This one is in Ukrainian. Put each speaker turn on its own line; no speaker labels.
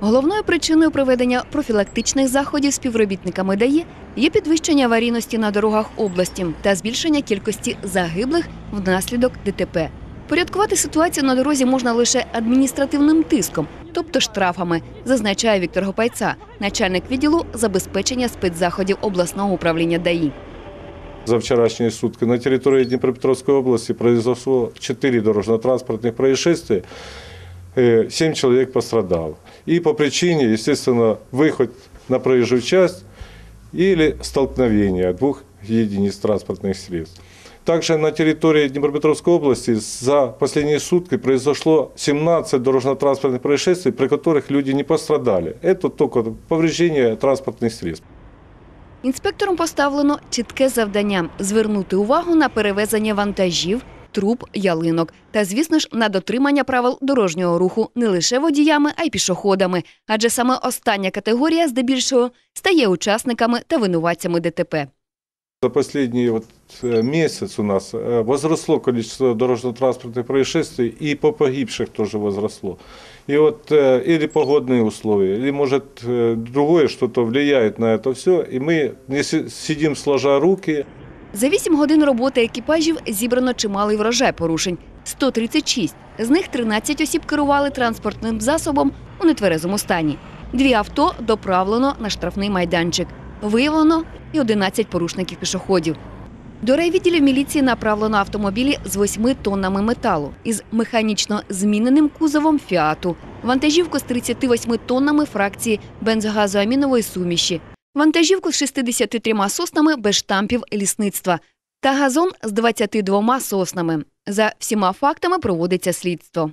Головною причиною проведення профілактичних заходів співробітниками ДАІ є підвищення аварійності на дорогах області та збільшення кількості загиблих внаслідок ДТП. Порядкувати ситуацію на дорозі можна лише адміністративним тиском, тобто штрафами, зазначає Віктор Гопайца, начальник відділу забезпечення спецзаходів обласного управління ДАІ.
За вчерашние сутки на территории Днепропетровской области произошло 4 дорожно-транспортных происшествия, 7 человек пострадало. И по причине, естественно, выход на проезжую часть или столкновение двух единиц транспортных средств. Также на территории Днепропетровской области за последние сутки произошло 17 дорожно-транспортных происшествий, при которых люди не пострадали. Это только повреждение транспортных средств.
Інспекторам поставлено чітке завдання звернути увагу на перевезення вантажів, труб, ялинок та, звісно ж, на дотримання правил дорожнього руху не лише водіями, а й пішоходами. Адже саме остання категорія, здебільшого, стає учасниками та винуватцями ДТП.
За последний вот э, месяц у нас э, возросло количество дорожно-транспортных происшествий, и по погибших тоже возросло. И вот э, или погодные условия, или может э, другое что-то влияет на это все, и мы не си- сидим сложа руки,
За 8 годин роботи екіпажів зібрано чималий врожай порушень 136. З них 13 осіб керували транспортним засобом у нетверезому стані. Дві авто доправлено на штрафний майданчик. Виявлено і 11 порушників пішоходів. До райвідділів міліції направлено автомобілі з 8 тоннами металу із механічно зміненим кузовом фіату, вантажівку з 38 тоннами фракції бензогазоамінової суміші, вантажівку з 63 соснами без штампів лісництва та газон з 22 соснами. За всіма фактами проводиться слідство.